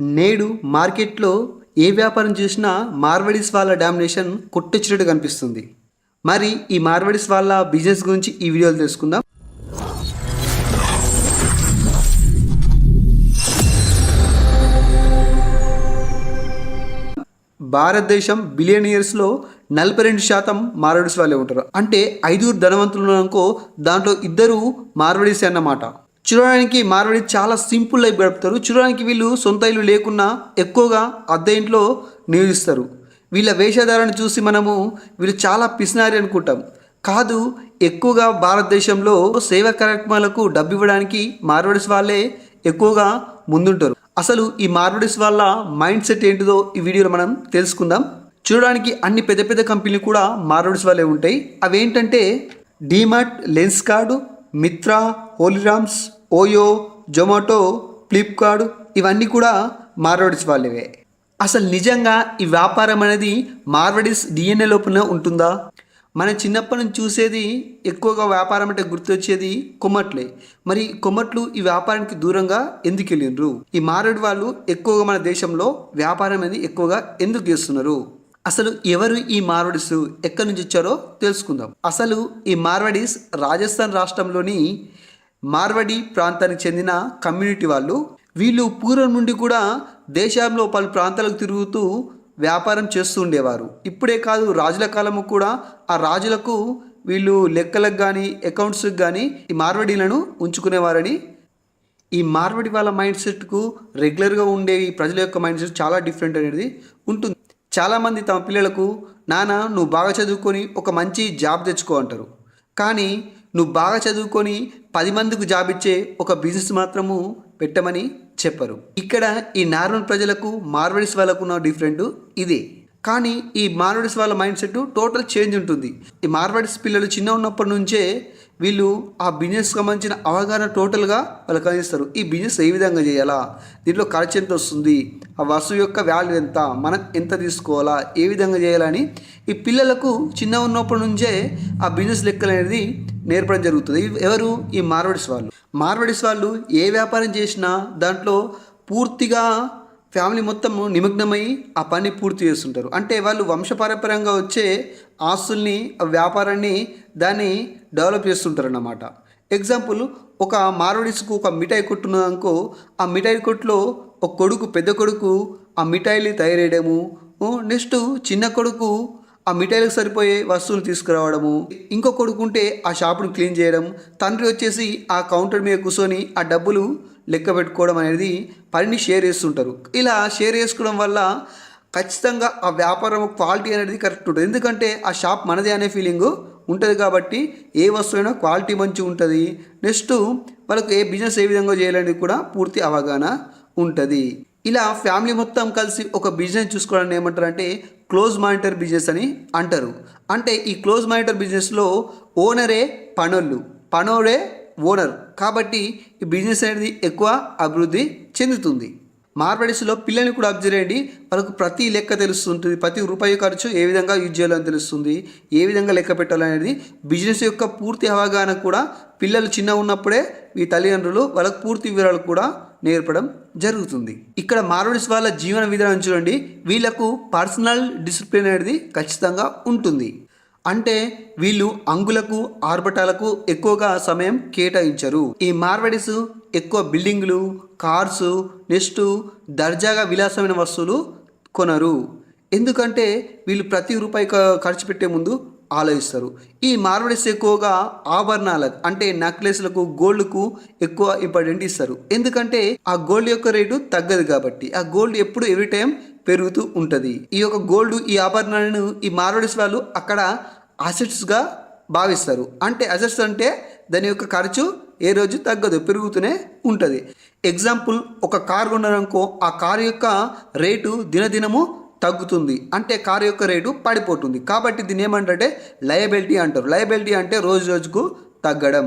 నేడు మార్కెట్లో ఏ వ్యాపారం చూసినా మార్వడిస్ వాళ్ళ డామినేషన్ కొట్టొచ్చినట్టు కనిపిస్తుంది. మరి ఈ మార్వడిస్ వాళ్ళ బిజినెస్ గురించి ఈ వీడియోలో తెలుసుకుందాం. భారతదేశం బిలియనియర్స్లో నలభై రెండు శాతం మార్వడిస్ వాళ్ళే ఉంటారు. అంటే ఐదుగురు ధనవంతులు అనుకో దాంట్లో ఇద్దరు మార్వడిస్ అన్నమాట. చూడడానికి మార్వాడి చాలా సింపుల్ లైఫ్ గడుపుతారు. చూడడానికి వీళ్ళు సొంత ఇల్లు లేకున్నా ఎక్కువగా అద్దె ఇంట్లో నివసిస్తారు. వీళ్ళ వేషధారణ చూసి మనము వీళ్ళు చాలా పిసినారి అనుకుంటాం. కాదు ఎక్కువగా భారతదేశంలో సేవా కార్యక్రమాలకు డబ్బు ఇవ్వడానికి మార్వాడిస్ వాళ్ళే ఎక్కువగా ముందుంటారు. అసలు ఈ మార్వాడిస్ వాళ్ళ మైండ్ సెట్ ఏంటిదో ఈ వీడియోలో మనం తెలుసుకుందాం. చూడడానికి అన్ని పెద్ద పెద్ద కంపెనీలు కూడా మార్వాడిస్ వాళ్ళే ఉంటాయి. అవేంటంటే DMart lens card Myntra హోలీరామ్స్ OYO Zomato Flipkart ఇవన్నీ కూడా మార్వడిస్ వాళ్ళవే. అసలు నిజంగా ఈ వ్యాపారం అనేది మార్వడిస్ డిఎన్ఏ లోపల ఉంటుందా? మనం చిన్నప్పటి నుంచి చూసేది ఎక్కువగా వ్యాపారం అంటే గుర్తొచ్చేది కొమ్మట్లే. మరి కొమ్మట్లు ఈ వ్యాపారానికి దూరంగా ఎందుకు వెళ్ళినరు ఈ మారడి వాళ్ళు ఎక్కువగా మన దేశంలో వ్యాపారం అనేది ఎక్కువగా ఎందుకు చేస్తున్నారు? అసలు ఎవరు ఈ మార్వడిస్ ఎక్కడి నుంచి వచ్చారో తెలుసుకుందాం. అసలు ఈ మార్వడీస్ రాజస్థాన్ రాష్ట్రంలోని మార్వడి ప్రాంతానికి చెందిన కమ్యూనిటీ వాళ్ళు. వీళ్ళు పూర్వం నుండి కూడా దేశంలో పలు ప్రాంతాలకు తిరుగుతూ వ్యాపారం చేస్తూ ఉండేవారు. ఇప్పుడే కాదు రాజుల కాలము కూడా ఆ రాజులకు వీళ్ళు లెక్కలకు కానీ అకౌంట్స్కి కానీ ఈ మార్వడీలను ఉంచుకునేవారని. ఈ మార్వడి వాళ్ళ మైండ్ సెట్కు రెగ్యులర్గా ఉండే ఈ ప్రజల యొక్క మైండ్ సెట్ చాలా డిఫరెంట్ అనేది ఉంటుంది. చాలామంది తమ పిల్లలకు నాన్న నువ్వు బాగా చదువుకొని ఒక మంచి జాబ్ తెచ్చుకో అంటారు. కానీ నువ్వు బాగా చదువుకొని పది మందికి జాబ్ ఇచ్చే ఒక బిజినెస్ మాత్రము పెట్టమని చెప్పరు. ఇక్కడ ఈ నార్మల్ ప్రజలకు మార్వడిస్ వాళ్ళకు ఉన్న డిఫరెంట్ ఇదే. కానీ ఈ మార్వడిస్ వాళ్ళ మైండ్ సెట్ టోటల్ చేంజ్ ఉంటుంది. ఈ మార్వడిస్ పిల్లలు చిన్న ఉన్నప్పటి నుంచే వీళ్ళు ఆ బిజినెస్ సంబంధించిన అవగాహన టోటల్గా వాళ్ళకి అందిస్తారు ఈ బిజినెస్ ఏ విధంగా చేయాలా? దీంట్లో ఖర్చు ఎంత వస్తుంది? ఆ వస్తువు యొక్క వాల్యూ ఎంత? మనం ఎంత తీసుకోవాలా? ఏ విధంగా చేయాలని ఈ పిల్లలకు చిన్న ఉన్నప్పటి నుంచే ఆ బిజినెస్ లెక్కలు అనేది నేర్పడం జరుగుతుంది. ఎవరు? ఈ మార్వడిస్ వాళ్ళు. మార్వడిస్ వాళ్ళు ఏ వ్యాపారం చేసినా దాంట్లో పూర్తిగా ఫ్యామిలీ మొత్తం నిమగ్నమై ఆ పని పూర్తి చేస్తుంటారు. అంటే వాళ్ళు వంశపారంపర్యంగా వచ్చే ఆస్తుల్ని వ్యాపారాన్ని దాన్ని డెవలప్ చేస్తుంటారు అన్నమాట ఎగ్జాంపుల్ ఒక మార్వడిస్కు ఒక మిఠాయి కొట్టు ఉన్నదనుకో ఆ మిఠాయి కొట్టులో ఒక కొడుకు పెద్ద కొడుకు ఆ మిఠాయిలు తయారేయడము నెక్స్ట్ చిన్న కొడుకు ఆ మిఠాయిలకు సరిపోయే వస్తువులు తీసుకురావడము ఇంకో కొడుకుంటే ఆ షాపును క్లీన్ చేయడం తండ్రి వచ్చేసి ఆ కౌంటర్ మీద కూర్చొని ఆ డబ్బులు లెక్క పెట్టుకోవడం అనేది పనిని షేర్ చేస్తుంటారు. ఇలా షేర్ చేసుకోవడం వల్ల ఖచ్చితంగా ఆ వ్యాపారం క్వాలిటీ అనేది కరెక్ట్ ఉంటుంది. ఎందుకంటే ఆ షాప్ మనదే అనే ఫీలింగ్ ఉంటుంది కాబట్టి ఏ వస్తువైనా క్వాలిటీ మంచిగా ఉంటుంది. నెక్స్ట్ వాళ్ళకు ఏ బిజినెస్ ఏ విధంగా చేయాలనేది కూడా పూర్తి అవగాహన ఉంటుంది. ఇలా ఫ్యామిలీ మొత్తం కలిసి ఒక బిజినెస్ చూసుకోవడానికి ఏమంటారు అంటే క్లోజ్ మానిటర్ బిజినెస్ అని అంటారు. అంటే ఈ క్లోజ్ మానిటర్ బిజినెస్లో ఓనరే పనోళ్ళు పనోడే ఓనర్. కాబట్టి ఈ బిజినెస్ అనేది ఎక్కువ అభివృద్ధి చెందుతుంది. మార్వడిస్లో పిల్లల్ని కూడా అబ్జర్వ్ చేయండి వాళ్ళకు ప్రతి లెక్క తెలుస్తుంటుంది. ప్రతి రూపాయి ఖర్చు ఏ విధంగా యూజ్ చేయాలని తెలుస్తుంది. ఏ విధంగా లెక్క పెట్టాలనేది బిజినెస్ యొక్క పూర్తి అవగాహన కూడా పిల్లలు చిన్న ఉన్నప్పుడే ఈ తల్లిదండ్రులు వాళ్ళకు పూర్తి వివరాలు కూడా నేర్పడం జరుగుతుంది. ఇక్కడ మార్వడిస్ వాళ్ళ జీవన విధానం చూడండి. వీళ్ళకు పర్సనల్ డిసిప్లిన్ అనేది ఖచ్చితంగా ఉంటుంది. అంటే వీళ్ళు అంగులకు ఆర్భటాలకు ఎక్కువగా సమయం కేటాయించరు. ఈ మార్వడిస్ ఎక్కువ బిల్డింగ్లు కార్స్ నెక్స్ట్ దర్జాగా విలాసమైన వస్తువులు కొనరు. ఎందుకంటే వీళ్ళు ప్రతి రూపాయి ఖర్చు పెట్టే ముందు ఆలోచిస్తారు. ఈ మార్వడిస్ ఎక్కువగా ఆభరణాలకు అంటే నెక్లెస్లకు గోల్డ్కు ఎక్కువ ఇంపార్టెంట్ ఇస్తారు. ఎందుకంటే ఆ గోల్డ్ యొక్క రేటు తగ్గదు కాబట్టి ఆ గోల్డ్ ఎప్పుడు ఎవ్రీ టైం పెరుగుతూ ఉంటుంది. ఈ యొక్క గోల్డ్ ఈ ఆభరణాలను ఈ మార్వడిస్ వాళ్ళు అక్కడ అసెట్స్గా భావిస్తారు. అంటే అసెట్స్ అంటే దాని యొక్క ఖర్చు ఏ రోజు తగ్గదు పెరుగుతూనే ఉంటుంది. ఎగ్జాంపుల్ ఒక కారు కొన్నారనుకో ఆ కారు యొక్క రేటు దినదినము తగ్గుతుంది. అంటే కారు యొక్క రేటు పడిపోతుంది. కాబట్టి దీన్ని ఏమంటే లయబిలిటీ అంటారు. లయబిలిటీ అంటే రోజు రోజుకు తగ్గడం.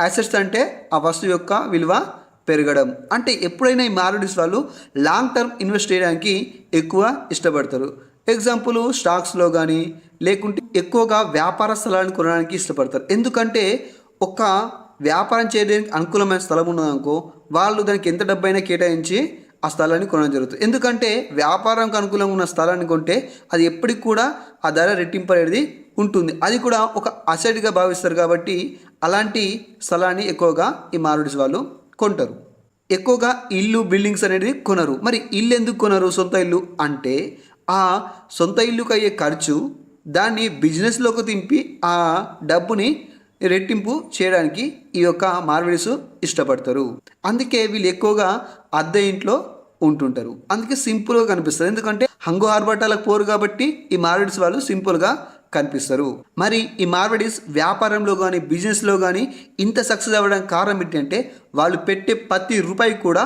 అసెట్స్ అంటే ఆ వస్తువు యొక్క విలువ పెరగడం. అంటే ఎప్పుడైనా ఈ మారుడిస్ వాళ్ళు లాంగ్ టర్మ్ ఇన్వెస్ట్ చేయడానికి ఎక్కువ ఇష్టపడతారు. ఎగ్జాంపుల్ స్టాక్స్లో కానీ లేకుంటే ఎక్కువగా వ్యాపార స్థలాన్ని కొనడానికి ఇష్టపడతారు. ఎందుకంటే ఒక వ్యాపారం చేయడానికి అనుకూలమైన స్థలం ఉన్నదనుకో వాళ్ళు దానికి ఎంత డబ్బైనా కేటాయించి ఆ స్థలాన్ని కొనడం జరుగుతుంది. ఎందుకంటే వ్యాపారంకి అనుకూలంగా ఉన్న స్థలాన్ని కొంటే అది ఎప్పటికి కూడా ఆ ధర రెట్టింపు అనేది ఉంటుంది. అది కూడా ఒక అసెట్గా భావిస్తారు కాబట్టి అలాంటి స్థలాన్ని ఎక్కువగా ఈ మారుడిస్ వాళ్ళు కొంటారు. ఎక్కువగా ఇల్లు బిల్డింగ్స్ అనేది కొనరు. మరి ఇల్లు ఎందుకు కొనరు సొంత ఇల్లు? అంటే ఆ సొంత ఇల్లుకి అయ్యే ఖర్చు దాన్ని బిజినెస్లోకి తింపి ఆ డబ్బుని రెట్టింపు చేయడానికి ఈ యొక్క మార్వెడిస్ ఇష్టపడతారు. అందుకే వీళ్ళు ఎక్కువగా అద్దె ఇంట్లో ఉంటుంటారు. అందుకే సింపుల్గా కనిపిస్తారు. ఎందుకంటే హంగు ఆర్భటాలకు పోరు కాబట్టి ఈ మార్వెడిస్ వాళ్ళు సింపుల్గా కనిపిస్తారు. మరి ఈ మార్వెడిస్ వ్యాపారంలో కానీ బిజినెస్లో కానీ ఇంత సక్సెస్ అవ్వడానికి కారణం ఏంటంటే వాళ్ళు పెట్టే ప్రతి రూపాయి కూడా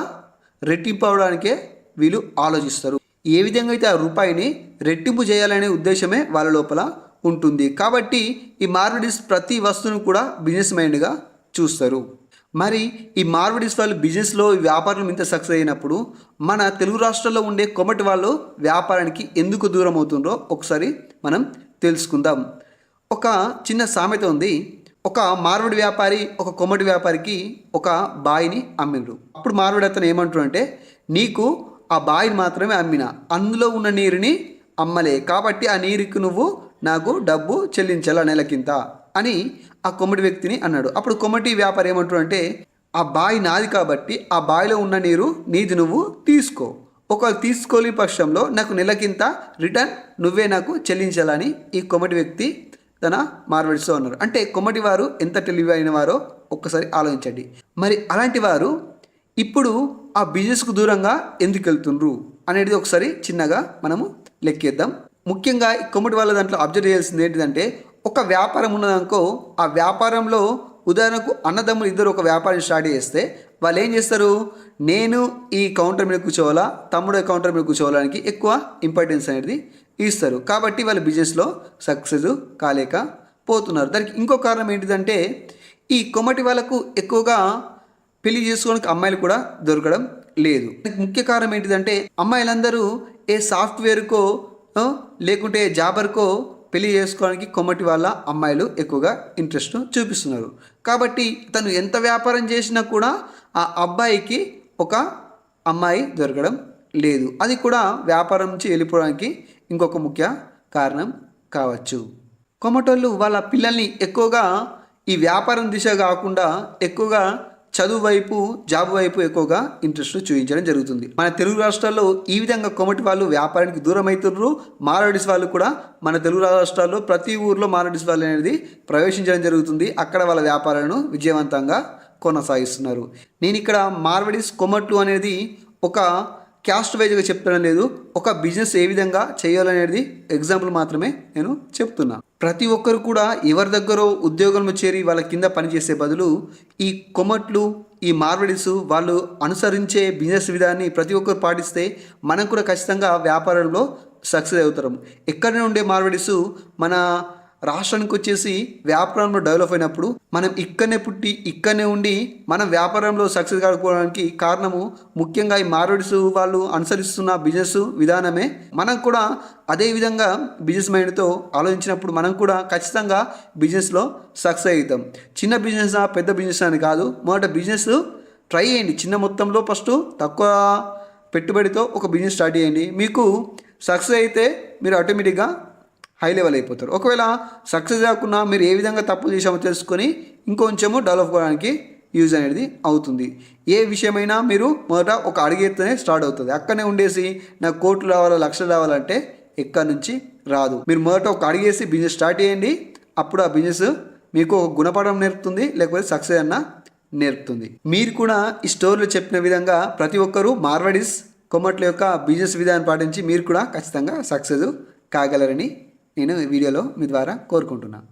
రెట్టింపు అవడానికే వీళ్ళు ఆలోచిస్తారు. ఏ విధంగా అయితే ఆ రూపాయిని రెట్టింపు చేయాలనే ఉద్దేశమే వాళ్ళ లోపల ఉంటుంది. కాబట్టి ఈ మార్వడిస్ ప్రతి వస్తువును కూడా బిజినెస్ మైండ్గా చూస్తారు. మరి ఈ మార్వడిస్ వాళ్ళు బిజినెస్లో వ్యాపారం ఇంత సక్సెస్ అయినప్పుడు మన తెలుగు రాష్ట్రాల్లో ఉండే కొమటి వాళ్ళు వ్యాపారానికి ఎందుకు దూరం అవుతుందో ఒకసారి మనం తెలుసుకుందాం. ఒక చిన్న సామెత ఉంది. ఒక మార్వడి వ్యాపారి ఒక కొమ్మటి వ్యాపారికి ఒక బాయిని అమ్మిండ్రు. అప్పుడు మార్వడి అతను ఏమంటాడు అంటే నీకు ఆ బాయిని మాత్రమే అమ్మిన అందులో ఉన్న నీరుని అమ్మలే. కాబట్టి ఆ నీరుకి నువ్వు నాకు డబ్బు చెల్లించాల నెలకింత అని ఆ కొమ్మటి వ్యక్తిని అన్నాడు. అప్పుడు కొమ్మటి వ్యాపారి ఏమంటాడంటే ఆ బావి నాది కాబట్టి ఆ బావిలో ఉన్న నీరు నీది నువ్వు తీసుకో. ఒకవేళ తీసుకోని పక్షంలో నాకు నెలకింత రిటర్న్ నువ్వే నాకు చెల్లించాలని ఈ కొమ్మటి వ్యక్తి తన మార్వడిస్తూ ఉన్నారు అంటే కొమ్మటి వారు ఎంత తెలివైన వారో ఒక్కసారి ఆలోచించండి. మరి అలాంటి వారు ఇప్పుడు ఆ బిజినెస్కు దూరంగా ఎందుకు వెళ్తుండ్రు అనేది ఒకసారి చిన్నగా మనము లెక్కేద్దాం. ముఖ్యంగా ఈ కొమ్మటి వాళ్ళ దాంట్లో అబ్జర్వ్ చేయాల్సింది ఏంటిదంటే ఒక వ్యాపారం ఉన్నదనుకో ఆ వ్యాపారంలో ఉదాహరణకు అన్నదమ్ములు ఇద్దరు ఒక వ్యాపారం స్టార్ట్ చేస్తే వాళ్ళు ఏం చేస్తారు? నేను ఈ కౌంటర్ మీద కూర్చోవాలా? తమ్ముడు కౌంటర్ మీద కూర్చోవడానికి ఎక్కువ ఇంపార్టెన్స్ అనేది ఇస్తారు. కాబట్టి వాళ్ళ బిజినెస్లో సక్సెస్ కాలేక పోతున్నారు. దానికి ఇంకో కారణం ఏంటిదంటే ఈ కొమ్మటి వాళ్ళకు ఎక్కువగా పెళ్ళి చేసుకోవడానికి అమ్మాయిలు కూడా దొరకడం లేదు. దానికి ముఖ్య కారణం ఏంటిదంటే అమ్మాయిలందరూ ఏ సాఫ్ట్వేర్కో లేకుంటే జాబర్కో పెళ్ళి చేసుకోవడానికి కొమ్మటి వాళ్ళ అమ్మాయిలు ఎక్కువగా ఇంట్రెస్ట్ చూపిస్తున్నారు. కాబట్టి తను ఎంత వ్యాపారం చేసినా కూడా ఆ అబ్బాయికి ఒక అమ్మాయి దొరకడం లేదు. అది కూడా వ్యాపారం నుంచి వెళ్ళిపోవడానికి ఇంకొక ముఖ్య కారణం కావచ్చు. కొమ్మటోళ్ళు వాళ్ళ పిల్లల్ని ఎక్కువగా ఈ వ్యాపారం దిశ కాకుండా ఎక్కువగా చదువు వైపు జాబ్ వైపు ఎక్కువగా ఇంట్రెస్ట్ చూపించడం జరుగుతుంది. మన తెలుగు రాష్ట్రాల్లో ఈ విధంగా కొమటి వాళ్ళు వ్యాపారానికి దూరం అవుతున్నారు మారడిస్ వాళ్ళు కూడా మన తెలుగు రాష్ట్రాల్లో ప్రతి ఊర్లో మారడిస్ వాళ్ళు అనేది ప్రవేశించడం జరుగుతుంది. అక్కడ వాళ్ళ వ్యాపారాలను విజయవంతంగా కొనసాగిస్తున్నారు. నేను ఇక్కడ మార్వడిస్ కొమట్లు అనేది ఒక క్యాస్ట్ వైజ్గా చెప్తడం లేదు ఒక బిజినెస్ ఏ విధంగా చేయాలనేది ఎగ్జాంపుల్ మాత్రమే నేను చెప్తున్నా. ప్రతి ఒక్కరు కూడా ఎవరి దగ్గర ఉద్యోగంలో చేరి వాళ్ళ కింద పనిచేసే బదులు ఈ కొమట్లు ఈ మార్వడిస్ వాళ్ళు అనుసరించే బిజినెస్ విధాన్ని ప్రతి ఒక్కరు పాటిస్తే మనం కూడా ఖచ్చితంగా వ్యాపారంలో సక్సెస్ అవుతాం ఎక్కడ ఉండే మార్వడిస్ మన రాష్ట్రానికి వచ్చేసి వ్యాపారంలో డెవలప్ అయినప్పుడు మనం ఇక్కడనే పుట్టి ఇక్కడనే ఉండి మనం వ్యాపారంలో సక్సెస్ కాకపోవడానికి కారణము ముఖ్యంగా ఈ మార్వడిస్ వాళ్ళు అనుసరిస్తున్న బిజినెస్ విధానమే. మనం కూడా అదే విధంగా బిజినెస్ మైండ్తో ఆలోచించినప్పుడు మనం కూడా ఖచ్చితంగా బిజినెస్లో సక్సెస్ అవుతాం. చిన్న బిజినెస్ పెద్ద బిజినెస్ అని కాదు. మొదట బిజినెస్ ట్రై చేయండి. చిన్న మొత్తంలో ఫస్ట్ తక్కువ పెట్టుబడితో ఒక బిజినెస్ స్టార్ట్ చేయండి. మీకు సక్సెస్ అయితే మీరు ఆటోమేటిక్గా హై లెవెల్ అయిపోతారు. ఒకవేళ సక్సెస్ కాకుండా మీరు ఏ విధంగా తప్పులు చేసామో తెలుసుకొని ఇంకొంచెము డెవలప్ అవ్వడానికి యూజ్ అనేది అవుతుంది. ఏ విషయమైనా మీరు మొదట ఒక అడిగేస్తేనే స్టార్ట్ అవుతుంది. అక్కడనే ఉండేసి నాకు కోట్లు రావాలా లక్షలు రావాలంటే ఎక్కడి నుంచి రాదు. మీరు మొదట ఒక అడిగేసి బిజినెస్ స్టార్ట్ చేయండి. అప్పుడు ఆ బిజినెస్ మీకు ఒక గుణపడం నేర్పుతుంది లేకపోతే సక్సెస్ అన్న నేర్పుతుంది. మీరు కూడా ఈ స్టోర్లో చెప్పిన విధంగా ప్రతి ఒక్కరూ మార్వడిస్ కొమ్మట్ల యొక్క బిజినెస్ విధానం పాటించి మీరు కూడా ఖచ్చితంగా సక్సెస్ కాగలరని నేను ఈ వీడియోలో మీ ద్వారా కోరుకుంటున్నాను